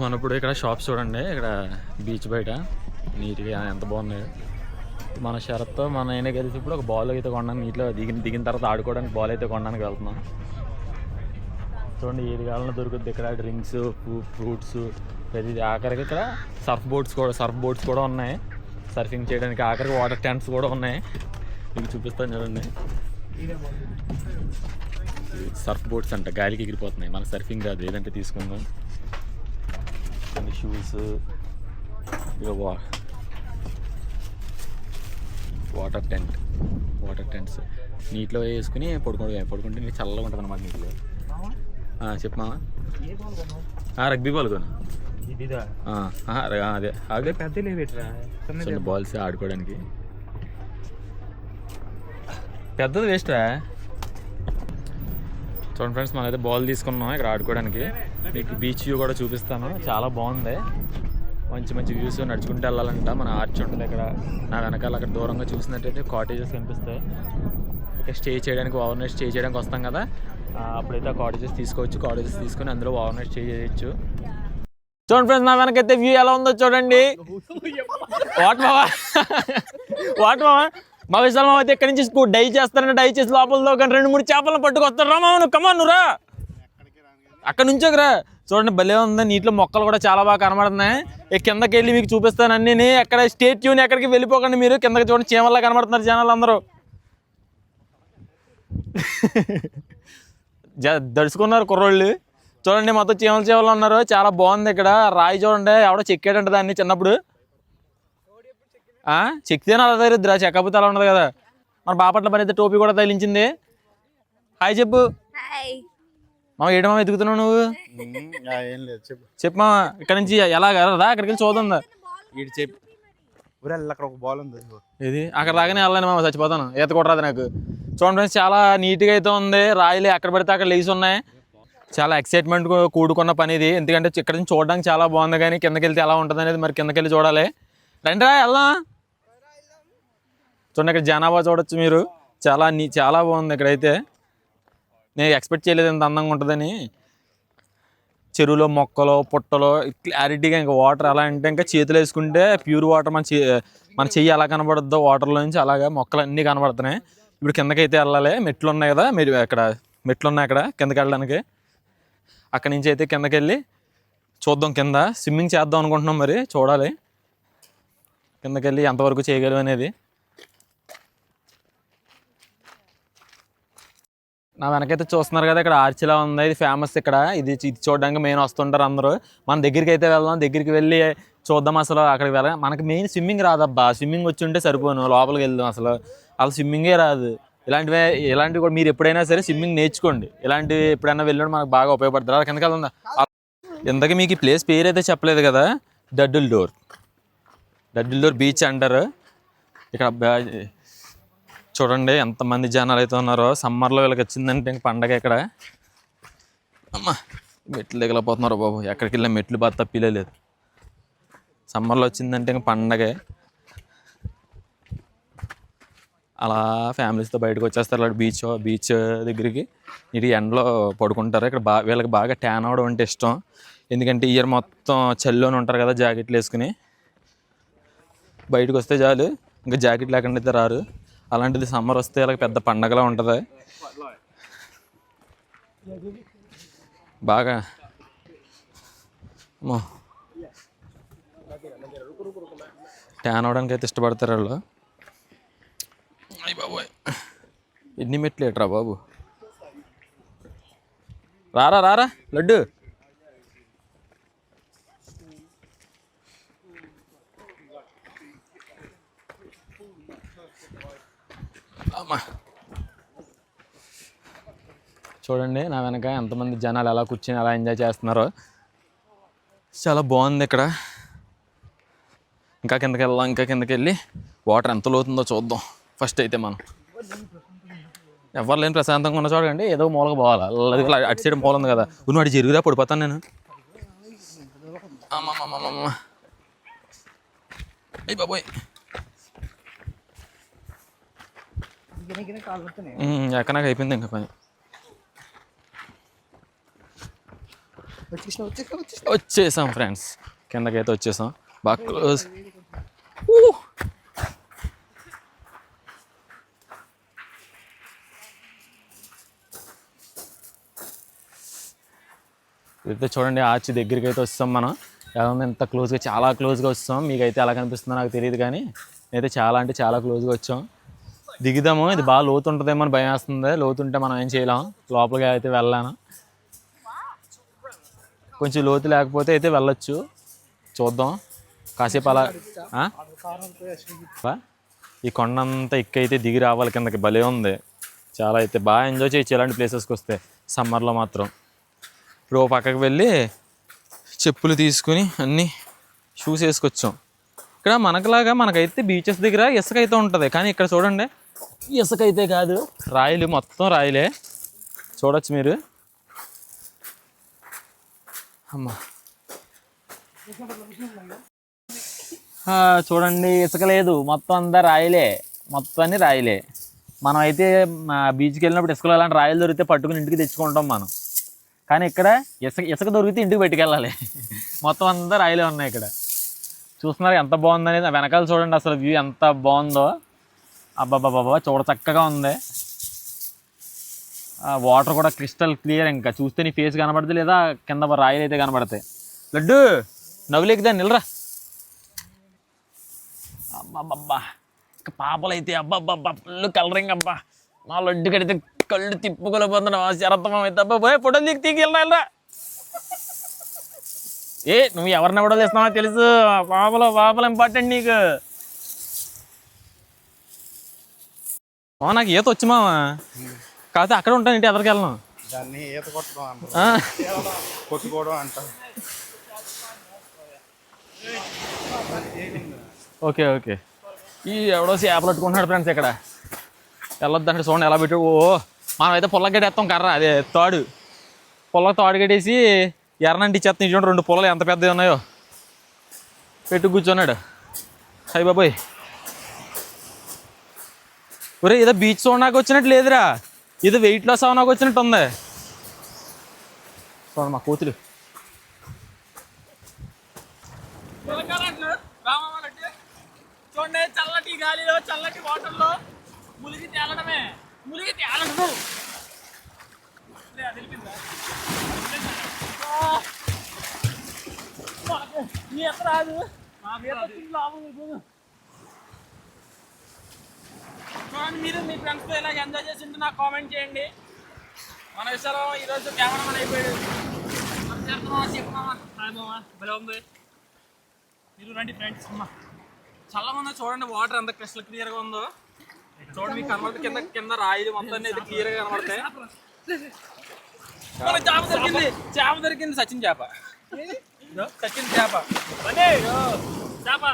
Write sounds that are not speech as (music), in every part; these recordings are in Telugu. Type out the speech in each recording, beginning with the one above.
మన ఇప్పుడు ఇక్కడ షాప్స్ చూడండి. ఇక్కడ బీచ్ బయట. నీట్గా ఎంత బాగున్నాయి. మన షరత్తో మన ఆయన కలిసి ఇప్పుడు ఒక బాల్ అయితే కొనడానికి నీటిలో దిగిన దిగిన తర్వాత ఆడుకోవడానికి బాల్ అయితే కొనడానికి వెళ్తున్నాం. చూడండి ఏది కావాలన్నా దొరుకుద్ది. ఇక్కడ డ్రింక్స్ ఫ్రూట్స్ ప్రతిదీ. ఆఖరికి ఇక్కడ సర్ఫ్ బోట్స్ కూడా సర్ఫ్ బోట్స్ కూడా ఉన్నాయి. సర్ఫింగ్ చేయడానికి ఆఖరికి వాటర్ ట్యాంక్స్ కూడా ఉన్నాయి. మీకు చూపిస్తాను చూడండి. సర్ఫ్ బోట్స్ అంట గాలికి ఎగిరిపోతున్నాయి. మనకు సర్ఫింగ్ కాదు. ఏదంటే తీసుకుందాం. షూస్ ఇక వా వాటర్ టెంట్ వాటర్ టెంట్స్ నీటిలో వేసుకుని పడుకోవడం పడుకుంటే నీకు చల్లగా ఉంటుంది అనమాట నీటిలో. చెప్పమా రగ్బీ బాల్ కొను అదే. అదే పెద్ద చిన్న బాల్స్ ఆడుకోవడానికి. పెద్దది వేస్టా చూడండి ఫ్రెండ్స్ మనమైతే బాల్ తీసుకున్నాం ఇక్కడ ఆడుకోవడానికి. మీకు బీచ్ వ్యూ కూడా చూపిస్తాను. చాలా బాగుంది. మంచి మంచి వ్యూస్ నడుచుకుంటూ వెళ్ళాలంట. మన ఆర్చ్ ఉంటుంది ఇక్కడ. నా వెనకాల అక్కడ దూరంగా చూసినట్టయితే కాటేజెస్ కనిపిస్తాయి. ఇక్కడ స్టే చేయడానికి ఓవర్ నైట్ స్టే చేయడానికి వస్తాం కదా. అప్పుడైతే ఆ కాటేజెస్ తీసుకోవచ్చు. కాటేజెస్ తీసుకొని అందులో ఓవర్ నైట్ స్టే చేయొచ్చు. చూడండి ఫ్రెండ్స్ నా వెనకైతే వ్యూ ఎలా ఉందో చూడండి. (laughs) వాట్ మావా? (laughs) వాట్ మావా? మా విశాల అయితే ఇక్కడి నుంచి డై చేస్తారని డై చేసి లోపలతో కానీ రెండు మూడు చేపలను పట్టుకొస్తారు. రా నువ్వు కమా నువ్వు రా. అక్కడ నుంచి రా. చూడండి భలే ఉంది. నీటిలో మొక్కలు కూడా చాలా బాగా కనబడుతున్నాయి. కిందకి వెళ్ళి మీకు చూపిస్తాను అన్నీ ఎక్కడ స్టేట్ ట్యూన్ ఎక్కడికి వెళ్ళిపోకండి మీరు. కిందకి చూడండి చీమల్లా కనబడుతున్నారు జనాలు అందరూ జ- దడుచుకున్నారు కుర్రోళ్ళు. చూడండి మొత్తం చీమల చీమలు ఉన్నారు. చాలా బాగుంది ఇక్కడ. రాయి చూడండి ఎవడో చెక్కాడంట దాన్ని చిన్నప్పుడు. ఆ, చెక్కితేనే అలా తగిలిద్దిరా చెక్కకపోతే అలా ఉండదు కదా. మన బాపట్ల పని అయితే టోపీ కూడా తగిలించింది. హాయ్ చెప్పు. మామ ఏడు మామ ఎదుగుతున్నావు నువ్వు? ఏం లేదు చెప్పు. చెప్పు మామ ఇక్కడ నుంచి ఎలాగ? రా అక్కడికి వెళ్ళి చూద్దాం ఇటు చెప్పు ఊరే అక్కడ ఒక బాల్ ఉంది ఇది అక్కడ రాగానే వెళ్ళాను మామ చచ్చిపోతాను. ఈత కొట్టరాదు నాకు. చూడండి ఫ్రెండ్స్ చాలా నీట్గా అయితే ఉంది. రాయిలు ఎక్కడ పడితే అక్కడ లేచి ఉన్నాయి. చాలా ఎక్సైట్మెంట్ కూడుకున్న పని ఇది. ఎందుకంటే ఇక్కడ నుంచి చూడడానికి చాలా బాగుంది కానీ కిందకి వెళ్తే ఎలా ఉంటుంది అనేది మరి కిందకి వెళ్ళి చూడాలి. రండి రా వెళ్దాం. చూడండి ఇక్కడ జనాభా చూడొచ్చు మీరు. చాలా నీ చాలా బాగుంది ఇక్కడైతే. నేను ఎక్స్పెక్ట్ చేయలేదు ఇంత అందంగా ఉంటుందని. చెరువులో మొక్కలు పుట్టలు క్లారిటీగా ఇంకా వాటర్ ఎలా అంటే ఇంకా చేతులు వేసుకుంటే ప్యూర్ వాటర్ మన మన చెయ్యి ఎలా కనబడుద్దో వాటర్లో నుంచి అలాగే మొక్కలు అన్నీ కనబడుతున్నాయి. ఇప్పుడు కిందకైతే వెళ్ళాలి. మెట్లు ఉన్నాయి కదా. మీరు అక్కడ మెట్లు ఉన్నాయి అక్కడ కిందకి వెళ్ళడానికి. అక్కడి నుంచి అయితే కిందకి వెళ్ళి చూద్దాం కింద. స్విమ్మింగ్ చేద్దాం అనుకుంటున్నాం మరి. చూడాలి. కిందకి వెళ్ళి ఎంతవరకు చేయగలం అనేది. నా వెనకైతే చూస్తున్నారు కదా ఇక్కడ ఆర్చిలా ఉంది ఇది ఫేమస్ ఇక్కడ. ఇది ఇది చూడడానికి మెయిన్ వస్తుంటారు అందరూ. మన దగ్గరికి అయితే వెళ్దాం దగ్గరికి వెళ్ళి చూద్దాం అసలు అక్కడికి వెళ్ళ మనకి మెయిన్ స్విమ్మింగ్ రాదబ్బా. స్విమ్మింగ్ వచ్చి ఉంటే సరిపోను లోపలికి వెళ్దాం అసలు. అసలు స్విమ్మింగే రాదు. ఇలాంటివే ఇలాంటివి కూడా మీరు ఎప్పుడైనా సరే స్విమ్మింగ్ నేర్చుకోండి. ఇలాంటివి ఎప్పుడైనా వెళ్ళడం మనకు బాగా ఉపయోగపడుతుంది. అలా కిందకి వెళ్దా. ఇంతకీ మీకు ఈ ప్లేస్ పేరు అయితే చెప్పలేదు కదా Durdle Door Durdle Door beach అంటారు. ఇక్కడ చూడండి ఎంతమంది జనాలు అయితే ఉన్నారో సమ్మర్లో వీళ్ళకి వచ్చిందంటే ఇంక పండగ ఇక్కడ. అమ్మా మెట్లు దిగలపోతున్నారు బాబు. ఎక్కడికి వెళ్ళిన మెట్లు బాగా తప్పిలేదు సమ్మర్లో వచ్చిందంటే ఇంక పండగే. అలా ఫ్యామిలీస్తో బయటకు వచ్చేస్తారు. అలా బీచ్ బీచ్ దగ్గరికి. ఇటు ఎండలో పడుకుంటారు. ఇక్కడ బా వీళ్ళకి బాగా ట్యాన్ అవడం అంటే ఇష్టం. ఎందుకంటే ఇయర్ మొత్తం చల్లోనే ఉంటారు కదా జాకెట్లు వేసుకుని. బయటకు వస్తే చాలు. ఇంకా జాకెట్ లేకుండా అయితే రారు. అలాంటిది సమ్మర్ వస్తే ఇలా పెద్ద పండగలా ఉంటుంది. బాగా. ట్యాన్ అవడానికి అయితే ఇష్టపడతారు వాళ్ళు. అయ్య బాబోయ్. ఎన్ని మెట్లు ఏట్రా బాబు? రారా రారా లడ్డు. చూడండి నా వెనక ఎంతమంది జనాలు ఎలా కూర్చొని ఎలా ఎంజాయ్ చేస్తున్నారో. చాలా బాగుంది ఇక్కడ. ఇంకా కిందకి వెళ్దాం ఇంకా కిందకి వెళ్ళి వాటర్ ఎంత లోతుందో చూద్దాం. ఫస్ట్ అయితే మనం. ఎవరు లేని ప్రశాంతంగా ఉన్న చూడండి ఏదో మూలక పోవాలి? అటు సైడ్ మూల ఉంది కదా. నువ్వు అటు జరుగుదా పడిపోతాను నేను. అయ్యి బాబోయ్. ఎక్కనాక అయిపోయింది ఇంకా పని. వచ్చేసాం ఫ్రెండ్స్. కిందకైతే వచ్చేసాం. బాగా క్లోజ్. అయితే చూడండి ఆర్చి దగ్గరికి అయితే వస్తాం మనం. ఎలా ఉంది క్లోజ్గా చాలా క్లోజ్గా వస్తాం. మీకైతే ఎలా కనిపిస్తుందో నాకు తెలియదు కానీ నేనైతే చాలా అంటే చాలా క్లోజ్గా వచ్చాం. దిగుదాము ఇది బాగా లోతు ఉంటుందేమో అని భయం వేస్తుంది. లోతు ఉంటే మనం ఏం చేయలేం. లోపలికి అయితే వెళ్ళాను కొంచెం లోతు లేకపోతే అయితే వెళ్ళొచ్చు. చూద్దాం. కాసేపు అలా ఈ కొండ ఈ కొండంతా ఎక్కైతే దిగి రావాలి కిందకి భలే ఉంది. చాలా అయితే బాగా ఎంజాయ్ చేయొచ్చు ఇలాంటి ప్లేసెస్కి వస్తే. సమ్మర్లో మాత్రం. ఇప్పుడు పక్కకి వెళ్ళి చెప్పులు తీసుకుని అన్నీ షూస్ వేసుకొచ్చాం. ఇక్కడ మనకులాగా మనకైతే బీచెస్ దగ్గర ఇసుక అయితే ఉంటుంది. కానీ ఇక్కడ చూడండి. ఇసుక అయితే కాదు. రాయలు మొత్తం రాయలే. చూడొచ్చు మీరు. అమ్మా. చూడండి ఇసుక లేదు. మొత్తం అంతా రాయలే. మొత్తం అన్ని రాయలే. మనం అయితే మా బీచ్కి వెళ్ళినప్పుడు ఇసుకలో అలాంటి రాయలు దొరికితే పట్టుకుని ఇంటికి తెచ్చుకుంటాం మనం. కానీ ఇక్కడ ఇసుక ఇసుక దొరికితే ఇంటికి పెట్టుకెళ్ళాలి (laughs) మొత్తం అంతా రాయలే ఉన్నాయి ఇక్కడ. చూస్తున్నారు ఎంత బాగుంది అనేది వెనకాల చూడండి అసలు వ్యూ ఎంత బాగుందో. అబ్బాబ్బాబ్బా చూడ చక్కగా ఉంది. వాటర్ కూడా క్రిస్టల్ క్లియర్ ఇంకా. చూస్తే నీ ఫేస్ కనబడుతుంది లేదా? కింద రాయిలు అయితే కనబడతాయి. లడ్డు నవ్వులేకిదా నిలరా. అబ్బాబ్బా ఇంకా పాపలు అయితే అబ్బాబ్బా ఫుల్ కలరింగ్ అబ్బా. మా లడ్డు కడితే కళ్ళు తిప్పుకొని ఆ శరత్వం అయితే అబ్బా పోయి ఫోటోలు దిగి తీగి వెళ్ళరా ఏ నువ్వు ఎవరిని ఫోటోలు తీస్తున్నావో తెలుసు. పాపలు పాపలు ఇంపార్టెంట్ నీకు. నాకు ఈత వచ్చి మావా? కాకపోతే అక్కడ ఉంటాను ఇంటి ఎదరికి వెళ్ళను. దాన్ని ఈత కొట్టడం అంటారు. కొట్టుకోవడం అంటారు. Okay okay. ఈ ఎవడో చేపలు పట్టుకుంటున్నాడు ఫ్రెండ్స్ ఇక్కడ. వెళ్ళొద్దంటే చూడండి ఎలా పెట్టాడు. ఓ మనం అయితే పుల్ల గడేస్తాం కర్ర అదే తాడు. పుల్ల తాడు కట్టేసి ఎర్రనంటి ఇచ్చేస్తాం. చూడండి రెండు పుల్లలు ఎంత పెద్దవి ఉన్నాయో. పెట్టు కూర్చున్నాడు. హై బాబాయ్. ఒరే ఏదో బీచ్ చూడడానికి వచ్చినట్టు లేదురా. ఇది వెయిట్ లాస్ అవనాకు వచ్చినట్టు ఉంది చూడండి మా కూతురు. చూడండి చల్లటి గాలిలో చల్లటి వాటర్లో ములిగి తేలడమే. ములిగి తేలడము. ఈత రాదు. లాభం చూడండి మీరు మీ ఫ్రెండ్స్తో ఇలాగ ఎంజాయ్ చేసి ఉంటే నాకు కామెంట్ చేయండి. మన విషయంలో ఈరోజు కెమెరా మన అయిపోయాడు. మన చేస్తున్నామా చెప్పమా హాయ్ భలే ఉంది. మీరు రండి ఫ్రెండ్స్ అమ్మా. చల్లగా ఉందో చూడండి వాటర్ ఎంత క్రిస్టల్ క్లియర్గా ఉందో. చూడండి మీకు కనబడుతుంది కింద కింద రాయిలు మొత్తం అయితే క్లియర్గా కనబడతాయి. మన చేప దొరికింది. చేప దొరికింది సచిన్ చేప. సచిన్ చేప. చేప.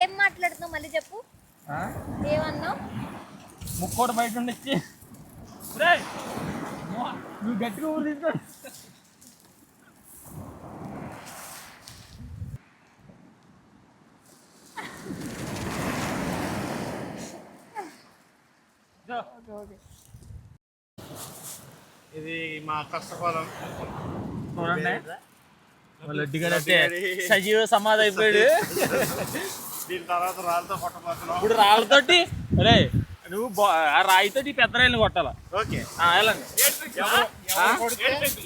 ఏం మాట్లాడుతున్నావు? మళ్ళీ చెప్పు. ఏమన్నావు? ముక్కోటి బయట ఉండి ఇచ్చి. రేయ్, అమ్మా, నువ్వు గట్టిగా ఊరు తీసుకో. ఇది. మా కష్టఫలం చూడండి. లడ్డుగానైతే సజీవ సమాధి అయిపోయాడు. (laughs) దీని తర్వాత రాళ్ళతో కొట్టబోతున్నాం ఇప్పుడు రాళ్ళతోటి అరే నువ్వు బా- ఆ రాయితోటి పెద్ద రాయిలు కొట్టాల? ఓకే. ఆ, వెళ్ళండి?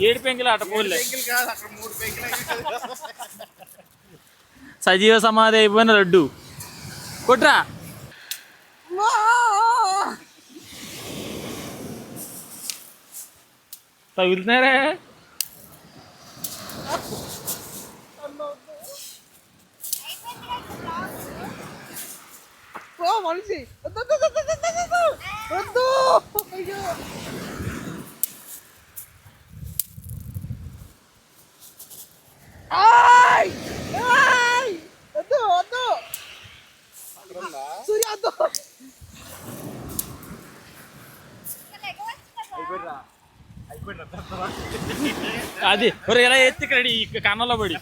ఏడు పెంకులు అట పోలే పెంకులు కాదు అక్కడ మూడు పెంకులు సజీవ సమాధి అయిపోయిన లడ్డు. కొట్రా. తగులుతున్నారే మనిషి వద్దు, వద్దు, వద్దు, వద్దు, వద్దు, వద్దు. అయ్యో. ఆయ్! ఆయ్! వద్దు, వద్దు. సూర్య వద్దు. అది ఒరే ఎలా ఎత్తి ఇక్కడ ఈ కన్నంలో పడి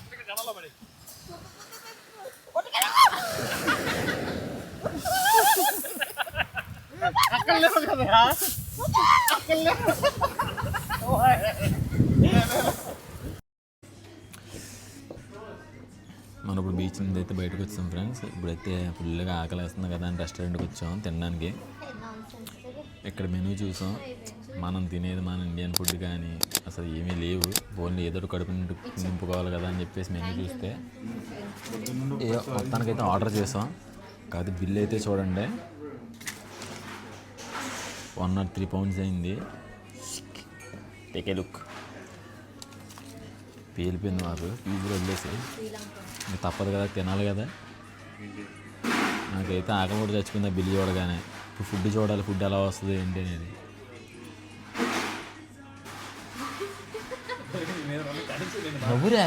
మనం ఇప్పుడు బీచ్ నుంచి అయితే బయటకు వచ్చాం ఫ్రెండ్స్ ఇప్పుడైతే ఫుల్గా ఆకలి వేస్తుంది కదా అని రెస్టారెంట్కి వచ్చాం తినడానికి. ఇక్కడ మెనూ చూసాం. మనం తినేది మన ఇండియన్ ఫుడ్ కానీ అసలు ఏమీ లేవు. ఓన్లీ ఏదో కడుపు నింపుకోవాలి కదా అని చెప్పేసి మెనూ చూస్తే మొత్తానికైతే ఆర్డర్ చేసాం. కాదు బిల్ అయితే చూడండి. వన్ నాట్ త్రీ పౌండ్స్ అయింది. టేక్ ఏ లుక్ పేలిపోయింది మాకు. ఫీజులు వదిలేసి ఇంక తప్పదు కదా తినాలి కదా. నాకైతే ఆకలి కూడా చచ్చిపోయింది బిల్లు చూడగానే. ఇప్పుడు ఫుడ్ చూడాలి ఫుడ్ ఎలా వస్తుంది ఏంటి అనేది. నవ్వురా?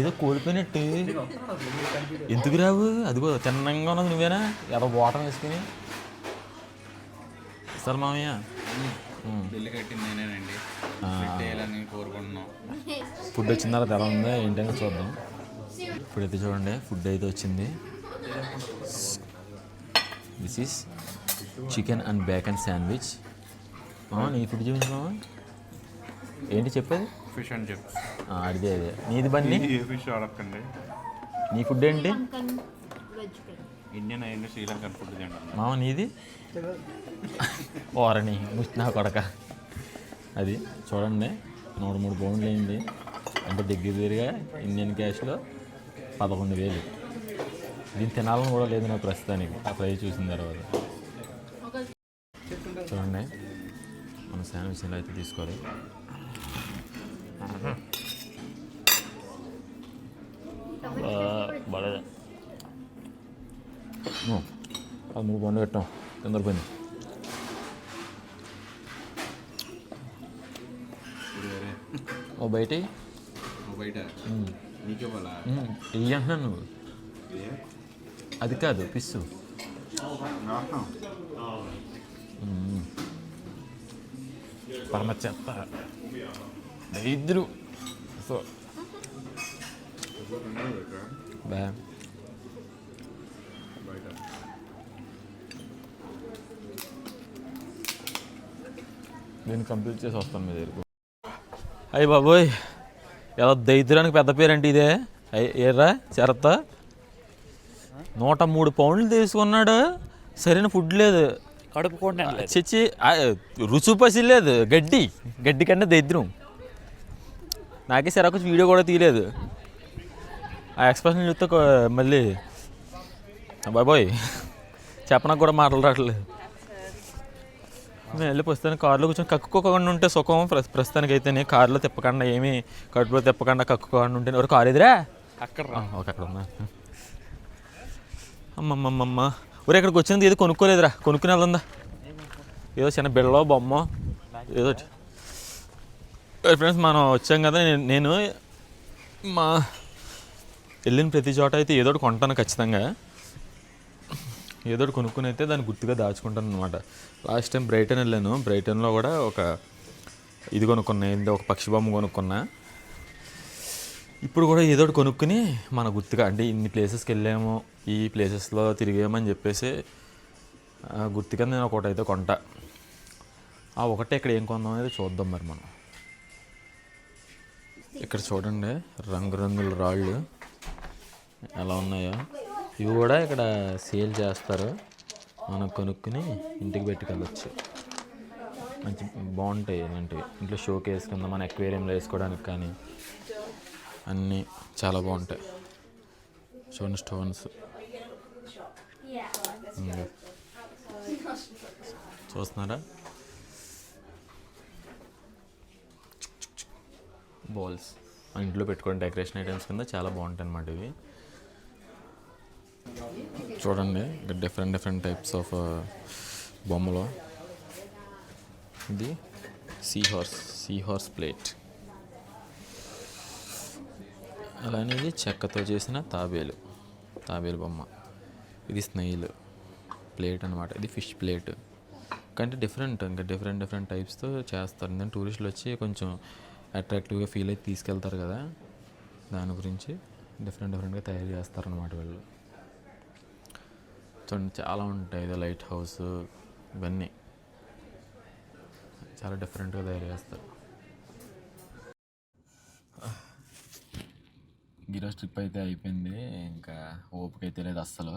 ఏదో కోల్పోయినట్టు. ఎందుకు రావు అదిగో తిన్నంగా ఉన్నది నువ్వేనా? ఏదో వాటర్ వేసుకుని. అసలు మామయ్య. బిల్లు కట్టింది నేనేనండి. ఆ. పెట్టేయాలని కోరుకుంటున్నాం. ఫుడ్ వచ్చిన తర్వాత ఎలా ఉందో ఏంటని చూద్దాం. ఇప్పుడైతే చూడండి ఫుడ్ అయితే వచ్చింది. This is chicken and bacon sandwich నీ ఫుడ్ చూపించామా ఏంటి చెప్పేది? ఫిష్ అండ్ చిప్స్ ఆ, అడిగే అదే. నీది బండి? ఫిష్ అడగండి నీ ఫుడ్ ఏంటి? ఇండియన్ అయ్యండి శ్రీలంకన్ ఫుడ్ తింటాను. మామ నీది? ఓరని ముచ్చినా కొడక. అది చూడండి నూట మూడు పౌండ్లు అయింది. అంటే దగ్గర దగ్గరగా ఇండియన్ క్యాష్లో పదకొండు వేలు. దీన్ని తినాలని కూడా లేదు నా ప్రస్తుతానికి. ఆ ఫ్రై చూసిన తర్వాత. చూడండి మన శాండ్విచ్ ఇలా అయితే తీసుకోవాలి. బాగా అది మూడు పౌండ్లు పెట్టాం తొందరపోయింది ఓ బయట బయట నీకే పోలా ఇయ్యి అంటున్నాను నువ్వు అది కాదు పిస్సు. పరమ చెత్త దరిద్రు సో బా నేను కంప్లీట్ చేసి వస్తాను మీ దగ్గరకు. అయ్యి బాబోయ్ ఎలా దరిద్రానికి పెద్ద పేరేంటి ఇదే? ఏర్రా చెరత నూట మూడు పౌండ్లు తీసుకున్నాడు. సరైన ఫుడ్ లేదు. కడుపు కూడా చచ్చి రుచి పసి లేదు గడ్డి గడ్డి కన్నా దరిద్రం. నాకే సరకు వీడియో కూడా తీయలేదు. ఆ ఎక్స్ప్రెషన్ చూస్తే మళ్ళీ బాబోయ్ చెప్పడానికి కూడా మాటలు రావట్లేదు. మేము వెళ్ళి ప్రస్తుతానికి కారులో కూర్చొని కక్కుకోకుండా ఉంటే సుఖం. ప్రస్- ప్రస్తుతానికి అయితేనే కారులో తిప్పకుండా ఏమీ కడుపులో తిప్పకుండా కక్కుకోకుండా ఉంటే ఎవరు కారు ఎదురా? అక్కడ ఓకే అక్కడ ఉన్నా. అమ్మమ్మమ్మమ్మ. ఒరే ఇక్కడికి వచ్చింది ఏదో కొనుక్కోలేదురా. కొనుక్కుని వెళ్దా ఏదో చిన్న బిళ్ళో బొమ్మ ఏదో ఫ్రెండ్స్ మనం వచ్చాం కదా. నేను- నేను మా వెళ్ళిన ప్రతి చోట అయితే ఏదో ఒకటి కొంటాను ఖచ్చితంగా. ఏదో ఒకటి కొనుక్కుని అయితే దాన్ని గుర్తుగా దాచుకుంటాను అనమాట లాస్ట్ టైం బ్రైటన్ వెళ్ళాను. బ్రైటన్లో కూడా ఒక ఇది కొనుక్కున్నా ఏంటి ఒక పక్షి బొమ్మ కొనుక్కున్నా. ఇప్పుడు కూడా ఏదో ఒకటి కొనుక్కుని మన గుర్తుగా అంటే ఇన్ని ప్లేసెస్కి వెళ్ళాము ఈ ప్లేసెస్లో తిరిగామని చెప్పేసి ఆ, గుర్తుగా నేను ఒకటి అయితే ఆ ఒకటే ఇక్కడ ఏం కొందాం అనేది చూద్దాం మరి మనం. ఇక్కడ చూడండి రంగురంగుల రాళ్ళు ఎలా ఉన్నాయో. ఇవి కూడా ఇక్కడ సేల్ చేస్తారు. మనం కొనుక్కుని ఇంటికి పెట్టుకెళ్ళచ్చు. మంచి బాగుంటాయి ఇలాంటివి. ఇంట్లో షో కేస్ కింద మన ఎక్వేరియంలో వేసుకోవడానికి కానీ అన్నీ చాలా బాగుంటాయి. Stone stones. చూస్తున్నారా? బాల్స్. మన ఇంట్లో పెట్టుకోవడం డెకరేషన్ ఐటమ్స్ కింద చాలా బాగుంటాయి అన్నమాట ఇవి. చూడండి డిఫరెంట్ డిఫరెంట్ టైప్స్ ఆఫ్ బొమ్మలు. ఇది sea horse sea horse plate అలానే ఇది చెక్కతో చేసిన తాబేలు తాబేలు బొమ్మ. ఇది స్నైల్ ప్లేట్ అనమాట ఇది ఫిష్ ప్లేట్. కంటే డిఫరెంట్ ఇంకా డిఫరెంట్ డిఫరెంట్ టైప్స్తో చేస్తారు. ఎందుకంటే టూరిస్టులు వచ్చి కొంచెం అట్రాక్టివ్గా ఫీల్ అయితే తీసుకెళ్తారు కదా. దాని గురించి డిఫరెంట్ డిఫరెంట్గా తయారు చేస్తారనమాట వీళ్ళు. చూడండి చాలా ఉంటాయి. ఇది లైట్ హౌస్ ఇవన్నీ. చాలా డిఫరెంట్గా తయారు చేస్తారు. ఈరోజు ట్రిప్ అయితే అయిపోయింది. ఇంకా ఓపిక అయితే లేదు అస్సలు.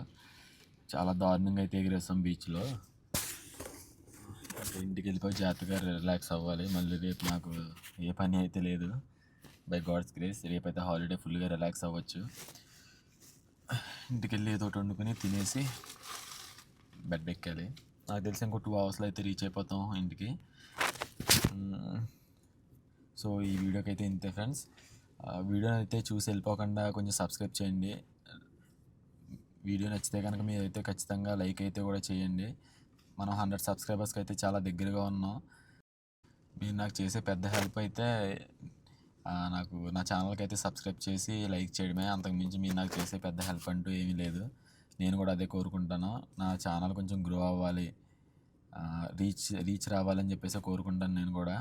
చాలా దారుణంగా అయితే ఎగిరేస్తాం బీచ్లో ఇంటికి వెళ్ళిపోయి జాగ్రత్తగా రిలాక్స్ అవ్వాలి. మళ్ళీ రేపు నాకు ఏ పని అయితే లేదు. బై గాడ్స్ గ్రేస్ రేపు అయితే హాలిడే ఫుల్గా రిలాక్స్ అవ్వచ్చు. ఇంటికి వెళ్ళి ఏదో ఒకటి వండుకొని తినేసి బెడ్ ఎక్కాలి నాకు తెలిసి ఇంకో టూ అవర్స్లో అయితే రీచ్ అయిపోతాం ఇంటికి. సో ఈ వీడియోకి అయితే ఇంతే ఫ్రెండ్స్ వీడియోని అయితే చూసి వెళ్ళిపోకుండా కొంచెం సబ్స్క్రైబ్ చేయండి. వీడియో నచ్చితే కనుక మీరు అయితే ఖచ్చితంగా లైక్ అయితే కూడా చేయండి. మనం హండ్రెడ్ సబ్స్క్రైబర్స్కి అయితే చాలా దగ్గరగా ఉన్నాం. మీరు నాకు చేసే పెద్ద హెల్ప్ అయితే నాకు నా ఛానల్కి అయితే సబ్స్క్రైబ్ చేసి లైక్ చేయడమే. అంతకుమించి మీరు నాకు చేసే పెద్ద హెల్ప్ అంటూ ఏమీ లేదు. నేను కూడా అదే కోరుకుంటాను. నా ఛానల్ కొంచెం గ్రో అవ్వాలి. రీచ్ రీచ్ రావాలని చెప్పేసి కోరుకుంటాను నేను కూడా.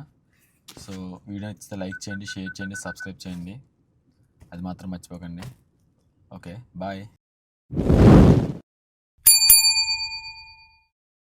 సో వీడియో నచ్చితే లైక్ చేయండి షేర్ చేయండి సబ్స్క్రైబ్ చేయండి. అది మాత్రం మర్చిపోకండి. Okay bye.